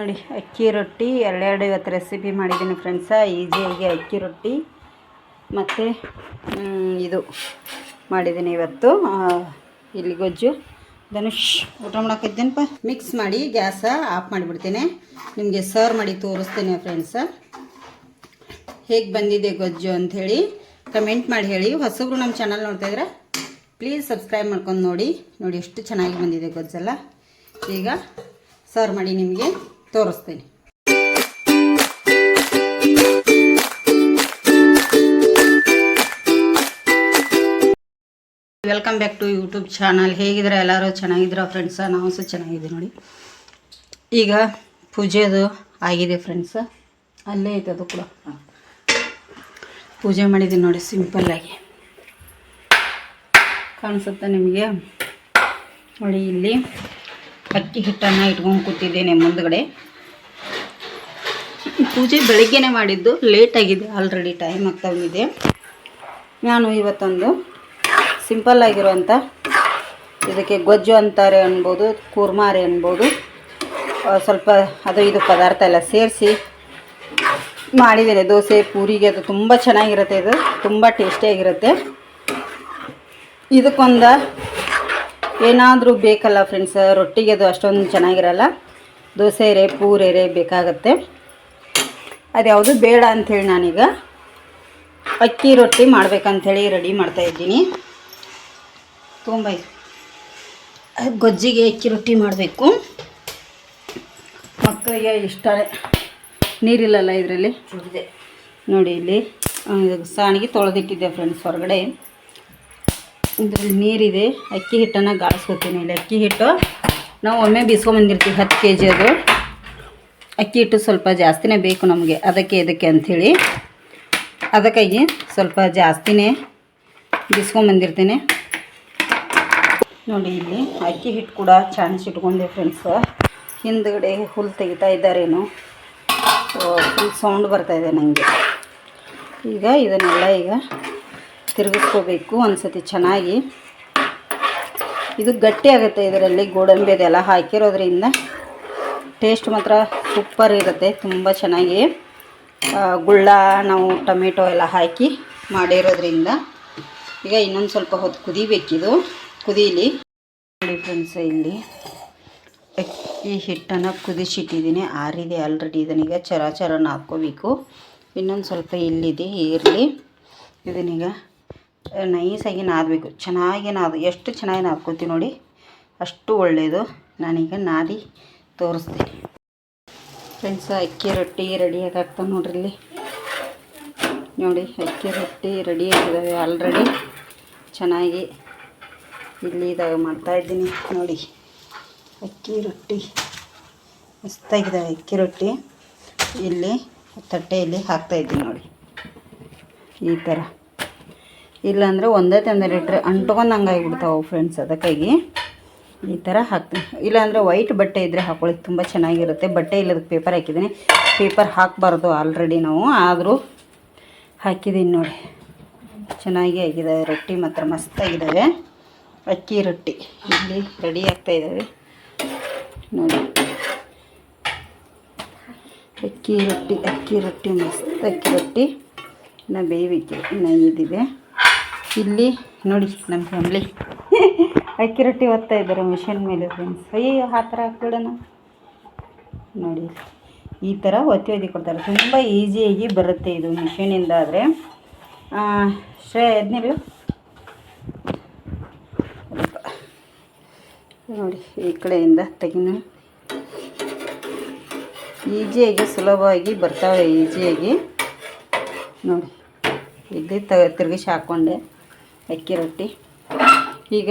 ನೋಡಿ, ಅಕ್ಕಿ ರೊಟ್ಟಿ, ಎರಡೆರಡು ಇವತ್ತು ರೆಸಿಪಿ ಮಾಡಿದ್ದೀನಿ ಫ್ರೆಂಡ್ಸ ಈಸಿಯಾಗಿ ಅಕ್ಕಿ ರೊಟ್ಟಿ ಮತ್ತು ಇದು ಮಾಡಿದ್ದೀನಿ ಇವತ್ತು. ಇಲ್ಲಿ ಗೊಜ್ಜು, ಧನುಷ್, ಊಟ ಮಾಡೋಕಿದ್ದೇನಪ್ಪ ಮಿಕ್ಸ್ ಮಾಡಿ, ಗ್ಯಾಸ ಆಫ್ ಮಾಡಿಬಿಡ್ತೀನಿ. ನಿಮಗೆ ಸರ್ವ್ ಮಾಡಿ ತೋರಿಸ್ತೇನೆ ಫ್ರೆಂಡ್ಸ ಹೇಗೆ ಬಂದಿದೆ ಗೊಜ್ಜು ಅಂಥೇಳಿ ಕಮೆಂಟ್ ಮಾಡಿ ಹೇಳಿ. ಹೊಸಬ್ರು ನಮ್ಮ ಚಾನಲ್ ನೋಡ್ತಾ ಇದ್ರೆ ಪ್ಲೀಸ್ ಸಬ್ಸ್ಕ್ರೈಬ್ ಮಾಡ್ಕೊಂಡು ನೋಡಿ. ನೋಡಿ, ಎಷ್ಟು ಚೆನ್ನಾಗಿ ಬಂದಿದೆ ಗೊಜ್ಜೆಲ್ಲ. ಈಗ ಸರ್ವ್ ಮಾಡಿ ನಿಮಗೆ. ತೋರಿಸ್ತೇನೆ. Welcome back to YouTube channel ಹೇಗಿದ್ರೆ ಎಲ್ಲರೂ? ಚೆನ್ನಾಗಿದ್ದೀರಾ ಫ್ರೆಂಡ್ಸ ನಾವು ಸಹ ಚೆನ್ನಾಗಿದ್ದೀವಿ ನೋಡಿ. ಈಗ ಪೂಜೆದು ಆಗಿದೆ ಫ್ರೆಂಡ್ಸ ಅಲ್ಲೇ ಐತೆ ಅದು ಕೂಡ. ಪೂಜೆ ಮಾಡಿದ್ದೀನಿ ನೋಡಿ ಸಿಂಪಲ್ಲಾಗಿ ಕಾಣಿಸುತ್ತೆ ನಿಮಗೆ? ನೋಡಿ ಇಲ್ಲಿ. ಅಕ್ಕಿ ಹಿಟ್ಟನ್ನು ಇಟ್ಕೊಂಡು ಕೂತಿದ್ದೇನೆ ಮುಂದ್ಗಡೆ. ಪೂಜೆ ಬೆಳಗ್ಗೆನೆ ಮಾಡಿದ್ದು ಲೇಟ್ ಆಗಿದೆ ಆಲ್ರೆಡಿ ಟೈಮ್ ಆಗ್ತಾ ಇದೆ ನಾನು ಇವತ್ತೊಂದು ಸಿಂಪಲ್ ಆಗಿರುವಂಥ ಇದಕ್ಕೆ ಗೊಜ್ಜು ಅಂತಾರೆ ಅನ್ಬೋದು, ಕೂರ್ಮಾರೆ ಅನ್ಬೋದು ಸ್ವಲ್ಪ ಅದು ಇದು ಪದಾರ್ಥ ಎಲ್ಲ ಸೇರಿಸಿ ಮಾಡಿದ್ದೇನೆ. ದೋಸೆ, ಪೂರಿಗೆ ಅದು ತುಂಬ ಚೆನ್ನಾಗಿರುತ್ತೆ ಇದು, ತುಂಬ ಟೇಸ್ಟಿಯಾಗಿರುತ್ತೆ ಇದಕ್ಕೊಂದು ಏನಾದರೂ ಬೇಕಲ್ಲ ಫ್ರೆಂಡ್ಸ್ ರೊಟ್ಟಿಗೆ ಅದು ಅಷ್ಟೊಂದು ಚೆನ್ನಾಗಿರಲ್ಲ. ದೋಸೆ ರೇ ಪೂರೆ ರೇ ಬೇಕಾಗತ್ತೆ. ಅದ್ಯಾವುದು ಬೇಡ ಅಂಥೇಳಿ ನಾನೀಗ ಅಕ್ಕಿ ರೊಟ್ಟಿ ಮಾಡ್ಬೇಕಂಥೇಳಿ ರೆಡಿ ಮಾಡ್ತಾಯಿದ್ದೀನಿ ತುಂಬ ಗೊಜ್ಜಿಗೆ ಅಕ್ಕಿ ರೊಟ್ಟಿ ಮಾಡಬೇಕು. ಮಕ್ಕಳಿಗೆ ಇಷ್ಟ ನೀರಿಲ್ಲಲ್ಲ ಇದರಲ್ಲಿ? ನೋಡಿ ಇಲ್ಲಿ ಸಾಣಿಗೆ ತೊಳೆದಿಟ್ಟಿದ್ದೆ ಫ್ರೆಂಡ್ಸ್ ಹೊರಗಡೆ. ಇದರಲ್ಲಿ ನೀರಿದೆ. ಅಕ್ಕಿ ಹಿಟ್ಟನ್ನು ಗಾಳಿಸ್ಕೊತೀನಿ. ಇಲ್ಲಿ ಅಕ್ಕಿ ಹಿಟ್ಟು ನಾವು ಒಮ್ಮೆ ಬೀಸ್ಕೊಂಬಂದಿರ್ತೀವಿ ಹತ್ತು ಕೆ ಜಿ ಅದು. ಅಕ್ಕಿ ಹಿಟ್ಟು ಸ್ವಲ್ಪ ಜಾಸ್ತಿನೇ ಬೇಕು ನಮಗೆ. ಅದಕ್ಕೆ ಇದಕ್ಕೆ ಅಂಥೇಳಿ. ಅದಕ್ಕಾಗಿ ಸ್ವಲ್ಪ ಜಾಸ್ತಿನೇ ಬೀಸ್ಕೊಂಬಂದಿರ್ತೀನಿ ನೋಡಿ ಇಲ್ಲಿ ಅಕ್ಕಿ ಹಿಟ್ಟು ಕೂಡ ಚಾಣಿಸಿ ಇಟ್ಕೊಂಡೆ ಫ್ರೆಂಡ್ಸ್. ಹಿಂದ್ಗಡೆ ಹುಲ್ ತೆಗಿತಾ ಇದ್ದಾರೇನು. ಸೌಂಡ್ ಬರ್ತಾಯಿದೆ ನನಗೆ ಈಗ ಇದನ್ನೆಲ್ಲ ಈಗ ತಿರುಗಿಸ್ಕೋಬೇಕು ಒಂದ್ಸತಿ ಚೆನ್ನಾಗಿ. ಇದು ಗಟ್ಟಿ ಆಗುತ್ತೆ ಇದರಲ್ಲಿ, ಗೋಡಂಬಿ ಅದೆಲ್ಲ ಹಾಕಿರೋದ್ರಿಂದ. ಟೇಸ್ಟ್ ಮಾತ್ರ ಸೂಪರ್ ಇರುತ್ತೆ, ತುಂಬ ಚೆನ್ನಾಗಿ. ಗುಳ್ಳ, ನಾವು ಟೊಮೆಟೊ ಎಲ್ಲ ಹಾಕಿ ಮಾಡಿರೋದ್ರಿಂದ. ಈಗ ಇನ್ನೊಂದು ಸ್ವಲ್ಪ ಹೊತ್ತು ಕುದಿಬೇಕಿದು. ಕುದೀಲಿ. ನೋಡಿ ಫ್ರೆಂಡ್ಸ್ ಇಲ್ಲಿ ಈ ಹಿಟ್ಟನ್ನು ಕುದಿಸಿಟ್ಟಿದ್ದೀನಿ. ಆರಿದೆ ಆಲ್ರೆಡಿ ಇದನ್ನೀಗ ಚರಾಚರನ ಹಾಕ್ಕೋಬೇಕು. ಇನ್ನೊಂದು ಸ್ವಲ್ಪ ಇಲ್ಲಿದೆ ಇರಲಿ ಇದನ್ನೀಗ ನೈಸಾಗಿ ನಾದಬೇಕು. ಚೆನ್ನಾಗಿ ನಾದು, ಎಷ್ಟು ಚೆನ್ನಾಗಿ ನಾದ್ಕೋತೀವಿ ನೋಡಿ. ಅಷ್ಟು ಒಳ್ಳೆಯದು ನಾನೀಗ ನಾದಿ ತೋರಿಸ್ತೀನಿ. ಫ್ರೆಂಡ್ಸ್, ಅಕ್ಕಿ ರೊಟ್ಟಿ ರೆಡಿಯಾಗಿ ಆಗ್ತಾವೆ ನೋಡ್ರಿ ಇಲ್ಲಿ. ನೋಡಿ, ಅಕ್ಕಿ ರೊಟ್ಟಿ ರೆಡಿ ಆಗಿದ್ದಾವೆ ಆಲ್ರೆಡಿ. ಚೆನ್ನಾಗಿ ಇಲ್ಲಿ ಇದಾಗ ಮಾಡ್ತಾಯಿದ್ದೀನಿ ನೋಡಿ, ಅಕ್ಕಿ ರೊಟ್ಟಿ. ಮಸ್ತಾಗಿದ್ದಾವೆ ಅಕ್ಕಿ ರೊಟ್ಟಿ. ಇಲ್ಲಿ ತಟ್ಟೆಯಲ್ಲಿ ಹಾಕ್ತಾಯಿದ್ದೀನಿ ನೋಡಿ. ಈ ಥರ ಇಲ್ಲಾಂದರೆ ಒಂದೇ ತಂದಲ್ಲಿ ಇಟ್ಟರೆ ಅಂಟ್ಕೊಂಡಂಗೆ ಆಗಿಬಿಡ್ತಾವೆ ಫ್ರೆಂಡ್ಸ್ ಅದಕ್ಕಾಗಿ. ಈ ಥರ ಹಾಕ್ತೀನಿ ಇಲ್ಲಾಂದರೆ ವೈಟ್ ಬಟ್ಟೆ ಇದ್ದರೆ ಹಾಕೊಳ್ಳಿ ತುಂಬ ಚೆನ್ನಾಗಿರುತ್ತೆ. ಬಟ್ಟೆ ಇಲ್ಲದಕ್ಕೆ ಪೇಪರ್ ಹಾಕಿದ್ದೀನಿ. ಪೇಪರ್ ಹಾಕಬಾರ್ದು ಆಲ್ರೆಡಿ ನಾವು. ಆದರೂ ಹಾಕಿದ್ದೀನಿ ನೋಡಿ. ಚೆನ್ನಾಗಿ ಆಗಿದೆ. ರೊಟ್ಟಿ ಮಾತ್ರ ಮಸ್ತಾಗಿದ್ದಾವೆ ಅಕ್ಕಿ ರೊಟ್ಟಿ. ಇಲ್ಲಿ ರೆಡಿ ಆಗ್ತಾ ಇದ್ದಾವೆ ನೋಡಿ. ಅಕ್ಕಿ ರೊಟ್ಟಿ ಅಕ್ಕಿ ರೊಟ್ಟಿ, ಮಸ್ತ್ ಅಕ್ಕಿ ರೊಟ್ಟಿ. ಇನ್ನು ಬೇಯಬೇಕು ಇನ್ನು ಇದಿದೆ. ಇಲ್ಲಿ ನೋಡಿ ನಮ್ಮ ಫ್ಯಾಮ್ಲಿ. ಅಕ್ಕಿ ರೊಟ್ಟಿ ಒತ್ತಾ ಇದ್ದಾರೆ ಮಿಷನ್ ಮೇಲೆ ಫ್ರೆಂಡ್ಸ್ ಅಯ್ಯೋ ಆ ಥರ ಹಾಕ್ಬಿಡೋಣ. ನೋಡಿ, ಈ ಥರ ಒತ್ತಿ ಒತ್ತಿ ಕೊಡ್ತಾರೆ. ತುಂಬ ಈಸಿಯಾಗಿ ಬರುತ್ತೆ ಇದು ಮಿಷಿನಿಂದ ಆದರೆ. ಶ್ರೇ ಎದ್ನಿಲ್ಲ ನೋಡಿ, ಈ ಕಡೆಯಿಂದ ತೆಗಿನ. ಈಜಿಯಾಗಿ ಸುಲಭವಾಗಿ ಬರ್ತಾವೆ ಈಜಿಯಾಗಿ ನೋಡಿ ಇಲ್ಲಿ ತ ತಿರುಗಿಸಿ ಹಾಕ್ಕೊಂಡೆ ಅಕ್ಕಿ ರೊಟ್ಟಿ. ಈಗ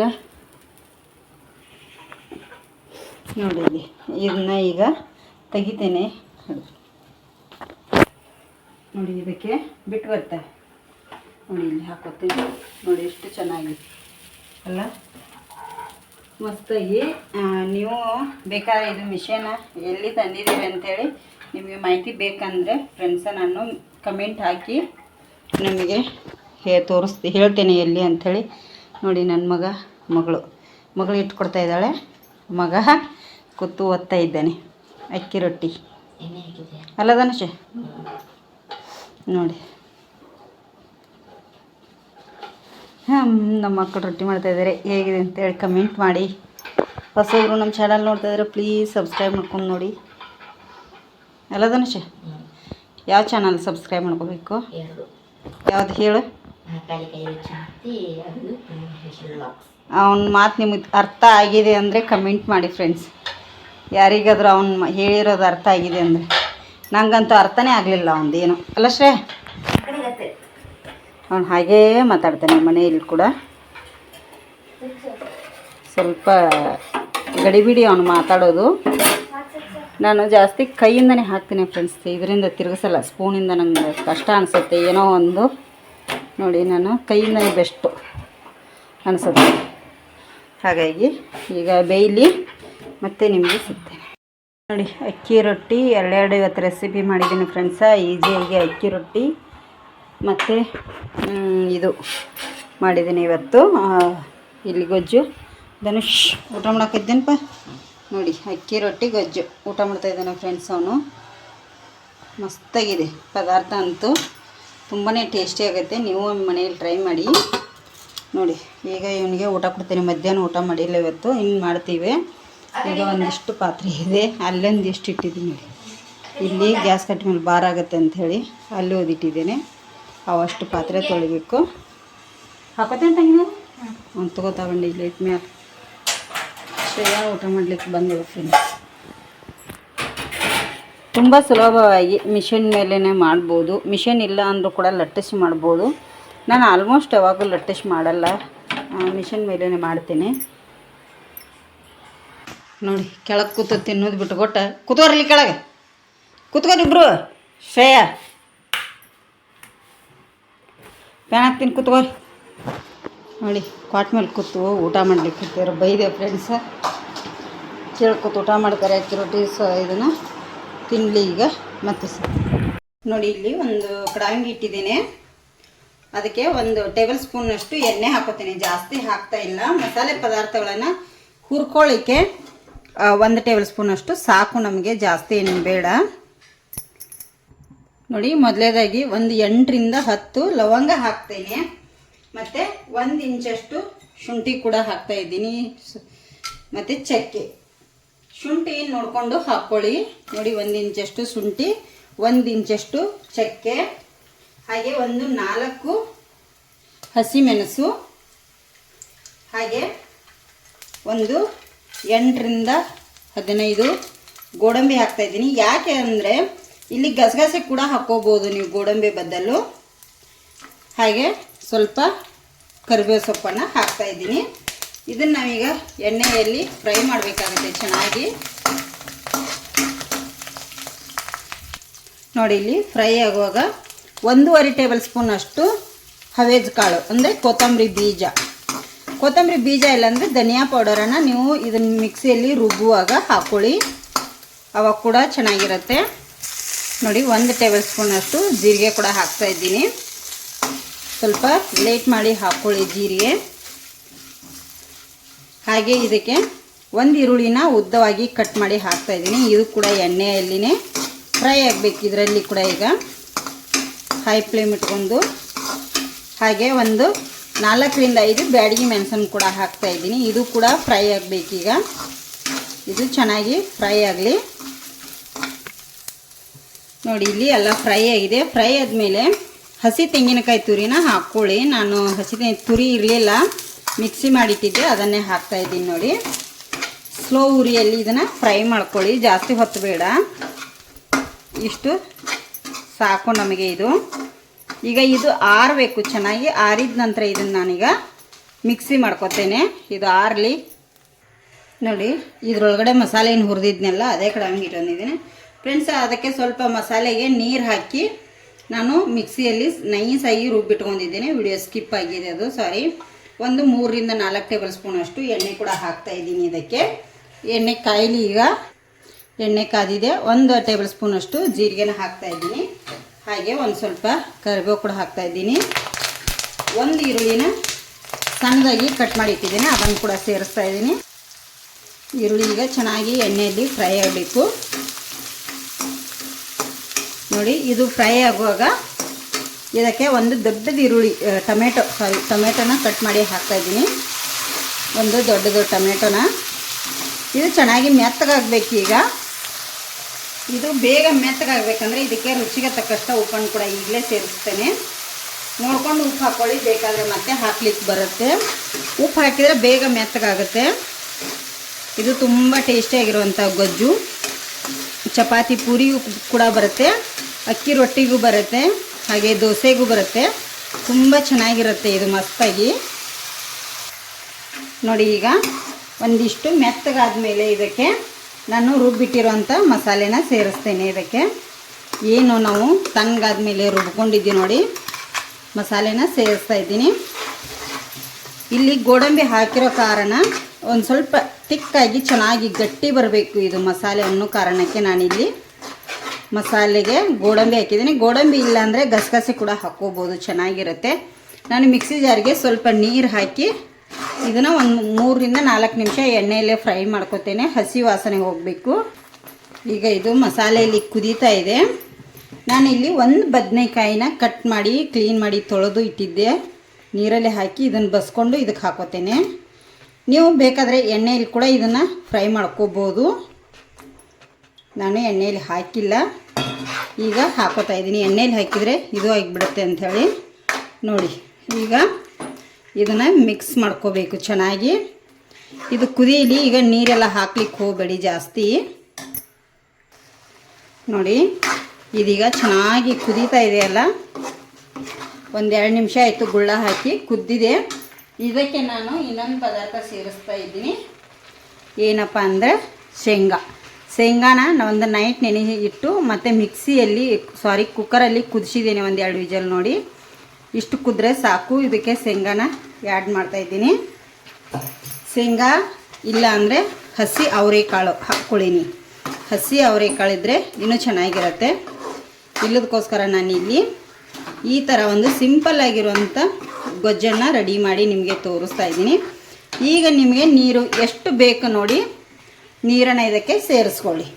ನೋಡಿ ಇದನ್ನ ಈಗ ತೆಗಿತೇನೆ. ನೋಡಿ ಇದಕ್ಕೆ ಬಿಟ್ಟು ಬರ್ತ ನೋಡಿ ಇಲ್ಲಿ ಹಾಕೋತೀನಿ. ನೋಡಿ ಎಷ್ಟು ಚೆನ್ನಾಗಿ ಅಲ್ಲ? ಮಸ್ತಾಗಿ ನೀವು ಬೇಕಾದ ಇದು ಮಿಷನ್ ಎಲ್ಲಿ ತಂದಿದ್ದೀರಿ ಅಂಥೇಳಿ ನಿಮಗೆ ಮಾಹಿತಿ ಬೇಕಂದರೆ ಫ್ರೆಂಡ್ಸ ನಾನು ಕಮೆಂಟ್ ಹಾಕಿ ನಿಮಗೆ ಹೇ ತೋರಿಸ್ತಿ ಹೇಳ್ತೇನೆ ಎಲ್ಲಿ ಅಂಥೇಳಿ ನೋಡಿ ನನ್ನ ಮಗ ಮಗಳು. ಮಗಳು ಇಟ್ಕೊಡ್ತಾ ಇದ್ದಾಳೆ. ಮಗ ಕೂತು ಓದ್ತಾ ಇದ್ದಾನೆ. ಅಕ್ಕಿ ರೊಟ್ಟಿ. ಅಲ್ಲ ಧನುಷ ನೋಡಿ. ಹಾಂ ನಮ್ಮ ಮಕ್ಕಳು ರೊಟ್ಟಿ ಮಾಡ್ತಾ ಇದ್ದಾರೆ. ಹೇಗಿದೆ ಅಂತೇಳಿ ಕಮೆಂಟ್ ಮಾಡಿ. ಹೊಸಬ್ರು ನಮ್ಮ ಚಾನಲ್ ನೋಡ್ತಾ ಇದ್ದಾರೆ ಪ್ಲೀಸ್ ಸಬ್ಸ್ಕ್ರೈಬ್ ಮಾಡ್ಕೊಂಡು ನೋಡಿ. ಅಲ್ಲ ಧನುಷ ಯಾವ ಚಾನಲ್ ಸಬ್ಸ್ಕ್ರೈಬ್ ಮಾಡ್ಕೋಬೇಕು ಯಾವ್ದು ಹೇಳು. ಅವನ ಮಾತು ನಿಮಗೆ ಅರ್ಥ ಆಗಿದೆ ಅಂದರೆ ಕಮೆಂಟ್ ಮಾಡಿ ಫ್ರೆಂಡ್ಸ್ ಯಾರಿಗಾದರೂ ಅವ್ನು ಹೇಳಿರೋದು ಅರ್ಥ ಆಗಿದೆ ಅಂದರೆ. ನಂಗಂತೂ ಅರ್ಥನೇ ಆಗಲಿಲ್ಲ ಅವನದೇನು. ಅಲ್ಲ ಶ್ರೇ? ಅವ್ನು ಹಾಗೇ ಮಾತಾಡ್ತಾನೆ ಮನೆಯಲ್ಲಿ ಕೂಡ. ಸ್ವಲ್ಪ ಗಡಿಬಿಡಿ ಅವನು ಮಾತಾಡೋದು. ನಾನು ಜಾಸ್ತಿ ಕೈಯಿಂದನೇ ಹಾಕ್ತೀನಿ ಫ್ರೆಂಡ್ಸ್ ಇದರಿಂದ ತಿರುಗಿಸಲ್ಲ ಸ್ಪೂನಿಂದ ನಂಗೆ ಕಷ್ಟ ಅನಿಸುತ್ತೆ. ಏನೋ ಒಂದು ನೋಡಿ ನಾನು ಕೈನೇ ಬೆಸ್ಟು ಅನಿಸುತ್ತೆ. ಹಾಗಾಗಿ ಈಗ ಬೇಯಲಿ ಮತ್ತೆ ನಿಮಗೆ ಸಿಗ್ತೇನೆ. ನೋಡಿ, ಅಕ್ಕಿ ರೊಟ್ಟಿ ಎರಡೆರಡು ಇವತ್ತು ರೆಸಿಪಿ ಮಾಡಿದ್ದೀನಿ ಫ್ರೆಂಡ್ಸ ಈಸಿಯಾಗಿ ಅಕ್ಕಿ ರೊಟ್ಟಿ ಮತ್ತು ಇದು ಮಾಡಿದ್ದೀನಿ ಇವತ್ತು. ಇಲ್ಲಿ ಗೊಜ್ಜು, ಧನುಷ್, ಊಟ ಮಾಡೋಕ್ಕಿದ್ದೇನಪ್ಪ ನೋಡಿ, ಅಕ್ಕಿ ರೊಟ್ಟಿ, ಗೊಜ್ಜು. ಊಟ ಮಾಡ್ತಾಯಿದ್ದಾನೆ ಫ್ರೆಂಡ್ಸ್ ಅವನು. ಮಸ್ತಾಗಿದೆ, ಪದಾರ್ಥ ಅಂತೂ. ತುಂಬಾ ಟೇಸ್ಟಿ ಆಗುತ್ತೆ ನೀವು ಮನೆಯಲ್ಲಿ ಟ್ರೈ ಮಾಡಿ. ನೋಡಿ ಈಗ ಇವನಿಗೆ ಊಟ ಕೊಡ್ತೀನಿ. ಮಧ್ಯಾಹ್ನ ಊಟ ಮಾಡಿಲ್ಲ ಇವತ್ತು ಇನ್ನು ಮಾಡ್ತೀವಿ. ಈಗ ಒಂದಿಷ್ಟು ಪಾತ್ರೆ ಇದೆ. ಅಲ್ಲೊಂದಿಷ್ಟು ಇಟ್ಟಿದ್ದೀನಿ ನೋಡಿ. ಇಲ್ಲಿ ಗ್ಯಾಸ್ ಕಟ್ಟ ಮೇಲೆ ಬಾರ್ ಆಗುತ್ತೆ ಅಂಥೇಳಿ ಅಲ್ಲಿ ಓದಿಟ್ಟಿದ್ದೇನೆ ಅವಷ್ಟು ಪಾತ್ರೆ ತೊಳಿಬೇಕು. ಹಾಕೋತೇನೆ ಒಂದು ತಗೋ ತಗೊಂಡು ಇಲ್ಲಿ ಇಟ್ಟ ಮೇಲೆ ಶ್ರೇಯಾ ಊಟ ಮಾಡ್ಲಿಕ್ಕೆ ಬಂದಿರ್ತೀನಿ ಫ್ರೆಂಡ್ಸ್ ತುಂಬ ಸುಲಭವಾಗಿ ಮಿಷಿನ್ ಮೇಲೇ ಮಾಡ್ಬೋದು. ಮಿಷಿನ್ ಇಲ್ಲ ಅಂದರೂ ಕೂಡ ಲಟ್ಟಿಸಿ ಮಾಡ್ಬೋದು. ನಾನು ಆಲ್ಮೋಸ್ಟ್ ಯಾವಾಗಲೂ ಲಟ್ಟಿಸಿ ಮಾಡಲ್ಲ. ಮಿಷಿನ್ ಮೇಲೇ ಮಾಡ್ತೀನಿ. ನೋಡಿ, ಕೆಳಗೆ ಕೂತು ತಿನ್ನೋದು ಬಿಟ್ಕೊಟ್ಟ ಕೂತ್ಕೋರ್ಲಿ ಕೆಳಗೆ. ಕೂತ್ಕೋರಿ ಇಬ್ರು. ಶ್ರೇಯ. ಪ್ಯಾನ್ ತಿನ್ ಕೂತ್ಕೋರಿ ನೋಡಿ ಕ್ವಾಟ್ ಮೇಲೆ ಕೂತು ಊಟ ಮಾಡ್ಲಿಕ್ಕೆ ಬೈದೆ ಫ್ರೆಂಡ್ಸ ಕೂತು ಊಟ ಮಾಡ್ತಾರೆ ಅಕ್ಕಿ ರೊಟ್ಟಿ ಇದನ್ನು. ತಿನ್ನಲಿ ಈಗ, ಮತ್ತೆ ನೋಡಿ ಇಲ್ಲಿ ಒಂದು ಕಡಾಂಗಿ ಇಟ್ಟಿದ್ದೀನಿ. ಅದಕ್ಕೆ ಒಂದು ಟೇಬಲ್ ಸ್ಪೂನಷ್ಟು ಎಣ್ಣೆ ಹಾಕೋತೀನಿ. ಜಾಸ್ತಿ ಹಾಕ್ತಾ ಇಲ್ಲ. ಮಸಾಲೆ ಪದಾರ್ಥಗಳನ್ನು ಹುರ್ಕೊಳ್ಳಿಕ್ಕೆ ಒಂದು ಟೇಬಲ್ ಸ್ಪೂನಷ್ಟು ಸಾಕು ನಮಗೆ. ಜಾಸ್ತಿ ಏನು ಬೇಡ. ನೋಡಿ, ಮೊದಲೇದಾಗಿ ಒಂದು ಎಂಟರಿಂದ ಹತ್ತು ಲವಂಗ ಹಾಕ್ತೇನೆ. ಮತ್ತು ಒಂದು ಇಂಚಷ್ಟು ಶುಂಠಿ ಕೂಡ ಹಾಕ್ತಾ ಇದ್ದೀನಿ. ಮತ್ತು ಚಕ್ಕೆ. ಶುಂಠಿ ನೋಡಿಕೊಂಡು ಹಾಕ್ಕೊಳ್ಳಿ ನೋಡಿ, ಒಂದು ಇಂಚಷ್ಟು ಶುಂಠಿ, ಒಂದು ಇಂಚಷ್ಟು ಚಕ್ಕೆ, ಹಾಗೆ ಒಂದು ನಾಲ್ಕು ಹಸಿಮೆಣಸು, ಹಾಗೆ ಒಂದು ಎಂಟರಿಂದ ಹದಿನೈದು ಗೋಡಂಬಿ ಹಾಕ್ತಾ ಇದ್ದೀನಿ. ಯಾಕೆ ಅಂದರೆ ಇಲ್ಲಿ ಗಸಗಸೆ ಕೂಡ ಹಾಕ್ಕೋಬೋದು ನೀವು ಗೋಡಂಬಿ ಬದಲು. ಹಾಗೆ ಸ್ವಲ್ಪ ಕರಿಬೇವು ಸೊಪ್ಪನ್ನು ಹಾಕ್ತಾ ಇದ್ದೀನಿ. ಇದನ್ನು ನಾವೀಗ ಎಣ್ಣೆಯಲ್ಲಿ ಫ್ರೈ ಮಾಡಬೇಕಾಗುತ್ತೆ ಚೆನ್ನಾಗಿ. ನೋಡಿ, ಇಲ್ಲಿ ಫ್ರೈ ಆಗುವಾಗ ಒಂದೂವರೆ ಟೇಬಲ್ ಸ್ಪೂನ್ ಅಷ್ಟು ಹವೇಜ್ ಕಾಳು, ಅಂದರೆ ಕೊತ್ತಂಬರಿ ಬೀಜ. ಕೊತ್ತಂಬರಿ ಬೀಜ ಇಲ್ಲಾಂದರೆ ಧನಿಯಾ ಪೌಡರನ್ನು ನೀವು ಇದನ್ನು ಮಿಕ್ಸಿಯಲ್ಲಿ ರುಬ್ಬುವಾಗ ಹಾಕ್ಕೊಳ್ಳಿ ಅವಾಗ ಕೂಡ ಚೆನ್ನಾಗಿರುತ್ತೆ. ನೋಡಿ, ಒಂದು ಟೇಬಲ್ ಸ್ಪೂನ್ ಅಷ್ಟು ಜೀರಿಗೆ ಕೂಡ ಹಾಕ್ತಾ ಇದ್ದೀನಿ. ಸ್ವಲ್ಪ ಲೇಟ್ ಮಾಡಿ ಹಾಕ್ಕೊಳ್ಳಿ ಜೀರಿಗೆ. ಹಾಗೆ ಇದಕ್ಕೆ ಒಂದು ಈರುಳ್ಳಿನ ಉದ್ದವಾಗಿ ಕಟ್ ಮಾಡಿ ಹಾಕ್ತಾ ಇದ್ದೀನಿ. ಇದು ಕೂಡ ಎಣ್ಣೆಯಲ್ಲಿನೇ ಫ್ರೈ ಆಗಬೇಕು ಇದರಲ್ಲಿ ಕೂಡ ಈಗ. ಹೈ ಫ್ಲೇಮ್ ಇಟ್ಕೊಂಡು. ಹಾಗೆ ಒಂದು ನಾಲ್ಕರಿಂದ ಐದು ಬ್ಯಾಡಗಿ ಮೆಣಸನ್ನು ಕೂಡ ಹಾಕ್ತಾ ಇದ್ದೀನಿ. ಇದು ಕೂಡ ಫ್ರೈ ಆಗಬೇಕೀಗ ಇದು ಚೆನ್ನಾಗಿ ಫ್ರೈ ಆಗಲಿ. ನೋಡಿ, ಇಲ್ಲಿ ಎಲ್ಲ ಫ್ರೈ ಆಗಿದೆ. ಫ್ರೈ ಆದಮೇಲೆ ಹಸಿ ತೆಂಗಿನಕಾಯಿ ತುರಿನ ಹಾಕ್ಕೊಳ್ಳಿ. ನಾನು ಹಸಿ ತುರಿ ಇರಲಿಲ್ಲ. ಮಿಕ್ಸಿ ಮಾಡಿಟ್ಟಿದ್ದೆ, ಅದನ್ನೇ ಹಾಕ್ತಾ ಇದ್ದೀನಿ ನೋಡಿ. ಸ್ಲೋ ಉರಿಯಲ್ಲಿ ಇದನ್ನು ಫ್ರೈ ಮಾಡ್ಕೊಳ್ಳಿ, ಜಾಸ್ತಿ ಹೊತ್ತು ಬೇಡ ಇಷ್ಟು ಸಾಕು ನಮಗೆ ಇದು. ಈಗ ಇದು ಆರಬೇಕು, ಚೆನ್ನಾಗಿ ಆರಿದ ನಂತರ ಇದನ್ನು ನಾನೀಗ ಮಿಕ್ಸಿ ಮಾಡ್ಕೊತೇನೆ. ಇದು ಆರಲಿ. ನೋಡಿ, ಇದ್ರೊಳಗಡೆ ಮಸಾಲೆ ಏನು ಹುರಿದಿದ್ನೆಲ್ಲ, ಅದೇ ಕಡೆ ಹಂಗೆ ಇಟ್ಕೊಂಡಿದ್ದೀನಿ. ಫ್ರೆಂಡ್ಸ್ ಅದಕ್ಕೆ ಸ್ವಲ್ಪ ಮಸಾಲೆಗೆ ನೀರು ಹಾಕಿ ನಾನು ಮಿಕ್ಸಿಯಲ್ಲಿ ನೈಸಾಗಿ ರುಬ್ಬಿಟ್ಕೊಂಡಿದ್ದೇನೆ. ವಿಡಿಯೋ ಸ್ಕಿಪ್ ಆಗಿದೆ ಅದು ಸಾರಿ ಒಂದು ಮೂರರಿಂದ ನಾಲ್ಕು ಟೇಬಲ್ ಸ್ಪೂನ್ ಅಷ್ಟು ಎಣ್ಣೆ ಕೂಡ ಹಾಕ್ತಾ ಇದ್ದೀನಿ ಇದಕ್ಕೆ. ಎಣ್ಣೆ ಕಾಯಿಲಿ ಈಗ. ಎಣ್ಣೆ ಕಾದಿದೆ. ಒಂದು ಟೇಬಲ್ ಸ್ಪೂನ್ ಅಷ್ಟು ಜೀರಿಗೆನ ಹಾಕ್ತಾ ಇದ್ದೀನಿ. ಹಾಗೆ ಒಂದು ಸ್ವಲ್ಪ ಕರಿಬೇವು ಕೂಡ ಹಾಕ್ತಾ ಇದ್ದೀನಿ. ಒಂದು ಈರುಳ್ಳಿನ ಸಣ್ಣದಾಗಿ ಕಟ್ ಮಾಡಿ ಇಟ್ಟಿದ್ದೀನಿ. ಅದನ್ನು ಕೂಡ ಸೇರಿಸ್ತಾ ಇದ್ದೀನಿ. ಈರುಳ್ಳಿ ಈಗ ಚೆನ್ನಾಗಿ ಎಣ್ಣೆಯಲ್ಲಿ ಫ್ರೈ ಆಗಬೇಕು. ನೋಡಿ, ಇದು ಫ್ರೈ ಆಗುವಾಗ ಇದಕ್ಕೆ ಒಂದು ದೊಡ್ಡದು ಈರುಳ್ಳಿ ಟೊಮೆಟೊ, ಸಾರಿ, ಟೊಮೆಟೊನ ಕಟ್ ಮಾಡಿ ಹಾಕ್ತಾ ಇದ್ದೀನಿ. ಒಂದು ದೊಡ್ಡದು ಟೊಮೆಟೊನ. ಇದು ಚೆನ್ನಾಗಿ ಮೆತ್ತಗಾಗಬೇಕು ಈಗ. ಇದು ಬೇಗ ಮೆತ್ತಗಾಗಬೇಕಂದ್ರೆ ಇದಕ್ಕೆ ರುಚಿಗೆ ತಕ್ಕಷ್ಟು ಉಪ್ಪನ್ನು ಕೂಡ ಈಗಲೇ ಸೇರಿಸ್ತೇನೆ. ನೋಡ್ಕೊಂಡು ಉಪ್ಪು ಹಾಕ್ಕೊಳ್ಳಿ ಬೇಕಾದರೆ ಮತ್ತೆ ಹಾಕ್ಲಿಕ್ಕೆ ಬರುತ್ತೆ. ಉಪ್ಪು ಹಾಕಿದರೆ ಬೇಗ ಮೆತ್ತಗಾಗುತ್ತೆ. ಇದು ತುಂಬ ಟೇಸ್ಟಿಯಾಗಿರುವಂಥ ಗೊಜ್ಜು. ಚಪಾತಿ ಪೂರಿಗೂ ಕೂಡ ಬರುತ್ತೆ. ಅಕ್ಕಿ ರೊಟ್ಟಿಗೂ ಬರುತ್ತೆ. ಹಾಗೆ ದೋಸೆಗೂ ಬರುತ್ತೆ. ತುಂಬ ಚೆನ್ನಾಗಿರುತ್ತೆ ಇದು ಮಸ್ತಾಗಿ. ನೋಡಿ ಈಗ ಒಂದಿಷ್ಟು ಮೆತ್ತಗಾದ ಮೇಲೆ ಇದಕ್ಕೆ ನಾನು ರುಬ್ಬಿಟ್ಟಿರೋಂಥ ಮಸಾಲೆನ ಸೇರಿಸ್ತೇನೆ ಇದಕ್ಕೆ. ಏನು ನಾವು ತಣ್ಣಗಾದ ಮೇಲೆ ರುಬ್ಕೊಂಡಿದ್ದೀವಿ ನೋಡಿ. ಮಸಾಲೆನ ಸೇರಿಸ್ತಾ ಇದ್ದೀನಿ. ಇಲ್ಲಿ ಗೋಡಂಬಿ ಹಾಕಿರೋ ಕಾರಣ ಒಂದು ಸ್ವಲ್ಪ ತಿಕ್ಕಾಗಿ ಚೆನ್ನಾಗಿ ಗಟ್ಟಿ ಬರಬೇಕು ಇದು ಮಸಾಲೆ ಅನ್ನೋ ಕಾರಣಕ್ಕೆ ನಾನಿಲ್ಲಿ ಮಸಾಲೆಗೆ ಗೋಡಂಬಿ ಹಾಕಿದ್ದೀನಿ. ಗೋಡಂಬಿ ಇಲ್ಲ ಅಂದರೆ ಗಸಗಸೆ ಕೂಡ ಹಾಕ್ಕೋಬೋದು ಚೆನ್ನಾಗಿರುತ್ತೆ. ನಾನು ಮಿಕ್ಸಿ ಜಾರಿಗೆ ಸ್ವಲ್ಪ ನೀರು ಹಾಕಿ ಇದನ್ನು ಒಂದು ಮೂರರಿಂದ ನಾಲ್ಕು ನಿಮಿಷ ಎಣ್ಣೆಯಲ್ಲೇ ಫ್ರೈ ಮಾಡ್ಕೊತೇನೆ. ಹಸಿ ವಾಸನೆ ಹೋಗಬೇಕು. ಈಗ ಇದು ಮಸಾಲೆಯಲ್ಲಿ ಕುದೀತಾ ಇದೆ. ನಾನಿಲ್ಲಿ ಒಂದು ಬದನೆಕಾಯಿನ ಕಟ್ ಮಾಡಿ, ಕ್ಲೀನ್ ಮಾಡಿ ತೊಳೆದು ಇಟ್ಟಿದ್ದೆ. ನೀರಲ್ಲಿ ಹಾಕಿ ಇದನ್ನು ಬಸ್ಕೊಂಡು ಇದಕ್ಕೆ ಹಾಕೋತೇನೆ. ನೀವು ಬೇಕಾದರೆ ಎಣ್ಣೆಯಲ್ಲಿ ಕೂಡ ಇದನ್ನು ಫ್ರೈ ಮಾಡ್ಕೋಬೋದು. ನಾನು ಎಣ್ಣೆಯಲ್ಲಿ ಹಾಕಿಲ್ಲ. ಈಗ ಹಾಕೋತಾ ಇದ್ದೀನಿ. ಎಣ್ಣೆಯಲ್ಲಿ ಹಾಕಿದರೆ ಇದು ಆಗಿಬಿಡುತ್ತೆ ಅಂಥೇಳಿ. ನೋಡಿ, ಈಗ ಇದನ್ನು ಮಿಕ್ಸ್ ಮಾಡ್ಕೋಬೇಕು ಚೆನ್ನಾಗಿ. ಇದು ಕುದೀಲಿ ಈಗ ನೀರೆಲ್ಲ ಹಾಕ್ಲಿಕ್ಕೆ ಹೋಗಬೇಡಿ ಜಾಸ್ತಿ. ನೋಡಿ, ಇದೀಗ ಚೆನ್ನಾಗಿ ಕುದೀತಾ ಇದೆಯಲ್ಲ ಒಂದೆರಡು ನಿಮಿಷ ಆಯಿತು ಗುಳ್ಳ ಹಾಕಿ ಕುದ್ದಿದೆ. ಇದಕ್ಕೆ ನಾನು ಇನ್ನೊಂದು ಪದಾರ್ಥ ಸೇರಿಸ್ತಾ ಇದ್ದೀನಿ. ಏನಪ್ಪ ಅಂದರೆ ಶೇಂಗಾ. ಶೇಂಗಾನ ಒಂದು ನೈಟ್ ನೆನೆ ಇಟ್ಟು ಮತ್ತು ಮಿಕ್ಸಿಯಲ್ಲಿ ಸಾರಿ ಕುಕ್ಕರಲ್ಲಿ ಕುದಿಸಿದ್ದೀನಿ ಒಂದು ಎರಡು ವಿಜಲ್ ನೋಡಿ. ಇಷ್ಟು ಕುದ್ರೆ ಸಾಕು, ಇದಕ್ಕೆ ಶೇಂಗಾನ ಆ್ಯಡ್ ಮಾಡ್ತಾಯಿದ್ದೀನಿ ಶೇಂಗಾ ಇಲ್ಲ ಅಂದರೆ ಹಸಿ ಅವರೆಕಾಳು ಹಾಕ್ಕೊಳ್ಳೀನಿ ಹಸಿ ಅವರೆಕಾಳು ಇದ್ದರೆ ಇನ್ನೂ ಚೆನ್ನಾಗಿರುತ್ತೆ. ಇಲ್ಲದಕ್ಕೋಸ್ಕರ ನಾನು ಇಲ್ಲಿ ಈ ಥರ ಒಂದು ಸಿಂಪಲ್ ಆಗಿರುವಂಥ ಗೊಜ್ಜನ್ನು ರೆಡಿ ಮಾಡಿ ನಿಮಗೆ ತೋರಿಸ್ತಾ ಇದ್ದೀನಿ. ಈಗ ನಿಮಗೆ ನೀರು ಎಷ್ಟು ಬೇಕು ನೋಡಿ ನೀರನ್ನು ಇದಕ್ಕೆ ಸೇರಿಸ್ಕೊಳ್ಳಿ.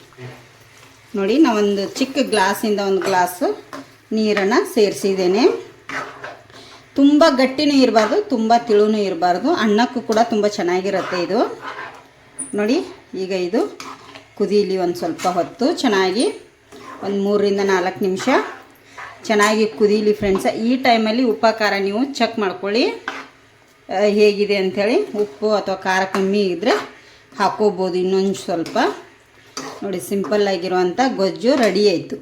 ನೋಡಿ ನಾವೊಂದು ಚಿಕ್ಕ ಗ್ಲಾಸಿಂದ ಒಂದು ಗ್ಲಾಸು ನೀರನ್ನು ಸೇರಿಸಿದ್ದೇನೆ. ತುಂಬ ಗಟ್ಟಿನೂ ಇರಬಾರ್ದು, ತುಂಬ ತಿಳುನೂ ಇರಬಾರ್ದು. ಅನ್ನಕ್ಕೂ ಕೂಡ ತುಂಬ ಚೆನ್ನಾಗಿರುತ್ತೆ ಇದು. ನೋಡಿ, ಈಗ ಇದು ಕುದೀಲಿ ಒಂದು ಸ್ವಲ್ಪ ಹೊತ್ತು ಚೆನ್ನಾಗಿ ಒಂದು ಮೂರರಿಂದ ನಾಲ್ಕು ನಿಮಿಷ ಚೆನ್ನಾಗಿ ಕುದೀಲಿ ಫ್ರೆಂಡ್ಸ ಈ ಟೈಮಲ್ಲಿ ಉಪ್ಪ, ಖಾರ ನೀವು ಚೆಕ್ ಮಾಡ್ಕೊಳ್ಳಿ. ಹೇಗಿದೆ ಅಂಥೇಳಿ, ಉಪ್ಪು ಅಥವಾ ಖಾರ ಕಮ್ಮಿ ಇದ್ದರೆ ಹಾಕೋಬೋದು ಇನ್ನೊಂದು ಸ್ವಲ್ಪ. ನೋಡಿ, ಸಿಂಪಲ್ ಆಗಿರುವಂಥ ಗೊಜ್ಜು ರೆಡಿ ಆಯಿತು.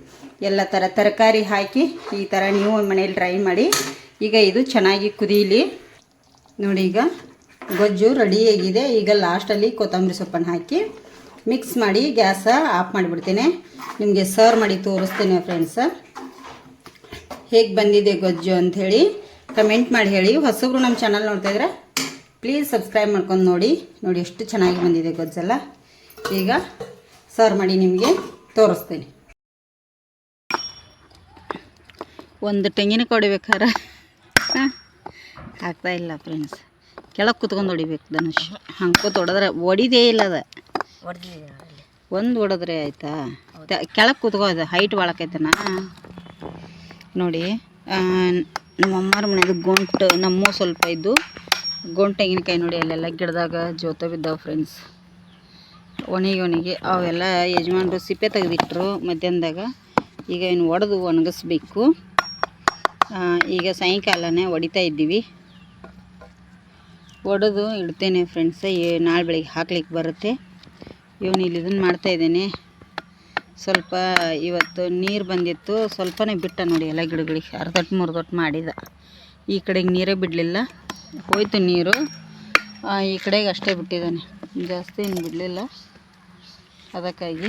ಎಲ್ಲ ಥರ ತರಕಾರಿ ಹಾಕಿ ಈ ಥರ ನೀವು ಮನೇಲಿ ಟ್ರೈ ಮಾಡಿ. ಈಗ ಇದು ಚೆನ್ನಾಗಿ ಕುದೀಲಿ. ನೋಡಿ, ಈಗ ಗೊಜ್ಜು ರೆಡಿಯಾಗಿದೆ ಈಗ ಲಾಸ್ಟಲ್ಲಿ ಕೊತ್ತಂಬರಿ ಸೊಪ್ಪನ್ನು ಹಾಕಿ ಮಿಕ್ಸ್ ಮಾಡಿ ಗ್ಯಾಸ ಆಫ್ ಮಾಡಿಬಿಡ್ತೀನಿ. ನಿಮಗೆ ಸರ್ವ್ ಮಾಡಿ ತೋರಿಸ್ತೇನೆ ಫ್ರೆಂಡ್ಸ ಹೇಗೆ ಬಂದಿದೆ ಗೊಜ್ಜು ಅಂಥೇಳಿ ಕಮೆಂಟ್ ಮಾಡಿ ಹೇಳಿ. ಹೊಸಬ್ರು ನಮ್ಮ ಚಾನಲ್ ನೋಡ್ತಾ ಇದ್ರೆ ಪ್ಲೀಸ್ ಸಬ್ಸ್ಕ್ರೈಬ್ ಮಾಡ್ಕೊಂಡು ನೋಡಿ. ನೋಡಿ ಎಷ್ಟು ಚೆನ್ನಾಗಿ ಬಂದಿದೆ ಗೊಜ್ಜೆಲ್ಲ. ಈಗ ಸರ್ವ್ ಮಾಡಿ ನಿಮಗೆ ತೋರಿಸ್ತೀನಿ. ಒಂದು ತೆಂಗಿನ ಹೊಡಿಬೇಕಾರೆ ಆಗ್ತಾ ಇಲ್ಲ ಫ್ರೆಂಡ್ಸ್ ಕೆಳಗೆ ಕುತ್ಕೊಂಡು ಹೊಡಿಬೇಕು ಧನುಷ್. ಹಂಗೆ ಕೂತ್ ಹೊಡೆದ್ರೆ ಹೊಡಿದೇ ಇಲ್ಲ ಅದ. ಒಂದು ಹೊಡೆದ್ರೆ ಆಯಿತಾ? ಕೆಳಗೆ ಕೂತ್ಕೋ ಅದು ಹೈಟ್ ಒಳಕೈತನ ನೋಡಿ ನಮ್ಮ ಅಮ್ಮರ ಮನೆಯದು ಗೊಂಟು, ನಮ್ಮ ಸ್ವಲ್ಪ ಇದ್ದು ಗೊಂಟು ತೆಂಗಿನಕಾಯಿ ನೋಡಿ, ಅಲ್ಲೆಲ್ಲ ಗಿಡದಾಗ ಜೋತ ಬಿದ್ದಾವೆ ಫ್ರೆಂಡ್ಸ್ ಒಣಗಿ ಒಣಗಿ ಅವೆಲ್ಲ ಯಜಮಾನ್ರು ಸಿಪ್ಪೆ ತೆಗೆದಿಟ್ರು ಮಧ್ಯಾಹ್ನದಾಗ. ಈಗ ಇನ್ನು ಒಡೆದು ಒಣಗಿಸ್ಬೇಕು. ಈಗ ಸಾಯಂಕಾಲನೇ ಹೊಡಿತಾ ಇದ್ದೀವಿ. ಒಡೆದು ಇಡ್ತೇನೆ ಫ್ರೆಂಡ್ಸ್ ನಾಳೆ ಬೆಳಿಗ್ಗೆ ಹಾಕ್ಲಿಕ್ಕೆ ಬರುತ್ತೆ. ಇವನು ಇಲ್ಲಿ ಇದನ್ನು ಮಾಡ್ತಾಯಿದ್ದೇನೆ ಸ್ವಲ್ಪ ಇವತ್ತು ನೀರು ಬಂದಿತ್ತು, ಸ್ವಲ್ಪನೇ ಬಿಟ್ಟ ನೋಡಿ ಎಲ್ಲ ಗಿಡಗಳಿಗೆ. ಅರ್ಧಟ್ಟು ಮುರ್ದೊಟ್ಟು ಮಾಡಿದ. ಈ ಕಡೆಗೆ ನೀರೇ ಬಿಡಲಿಲ್ಲ. ಹೋಯ್ತು ನೀರು. ಈ ಕಡೆಗೆ ಅಷ್ಟೇ ಬಿಟ್ಟಿದ್ದಾನೆ. ಜಾಸ್ತಿ ಏನು ಬಿಡಲಿಲ್ಲ. ಅದಕ್ಕಾಗಿ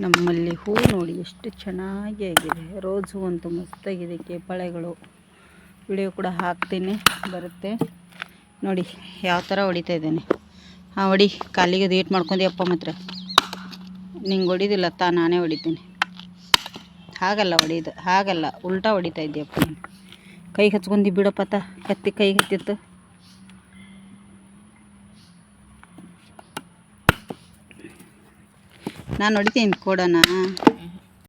ನಮ್ಮಲ್ಲಿ ಹೂ ನೋಡಿ ಎಷ್ಟು ಚೆನ್ನಾಗಿ ಆಗಿದೆ. ರೋಸ್ ಹೂ ಅಂತೂ ಮಸ್ತಾಗಿದೆ. ಕೇಪಳೆಗಳು. ವಿಡಿಯೋ ಕೂಡ ಹಾಕ್ತೀನಿ. ಬರುತ್ತೆ. ನೋಡಿ, ಯಾವ ಥರ ಹೊಡಿತಾ ಇದ್ದೇನೆ. ಹಾಂ ಹೊಡಿ. ಕಾಲಿಗೆ ಅದು ಏಟ್ ಅಪ್ಪ ಮಾತ್ರ. ನಿಂಗೆ ಹೊಡಿದಿಲ್ಲ ತಾ, ನಾನೇ ಹೊಡಿತೀನಿ. ಹಾಗಲ್ಲ, ಹೊಡಿದು ಹಾಗಲ್ಲ. ಉಲ್ಟಾ ಹೊಡಿತಾ ಇದ್ದೀಯಪ್ಪ ಕೈಗೆ ಹಚ್ಕೊಂಡಿ ಬಿಡಪ್ಪತ್ತ ಕತ್ತಿ ಕೈಗೆ ಹತ್ತಿತ್ತು ನಾನು ಹೊಡಿತೀನಿ ಕೊಡೋಣ.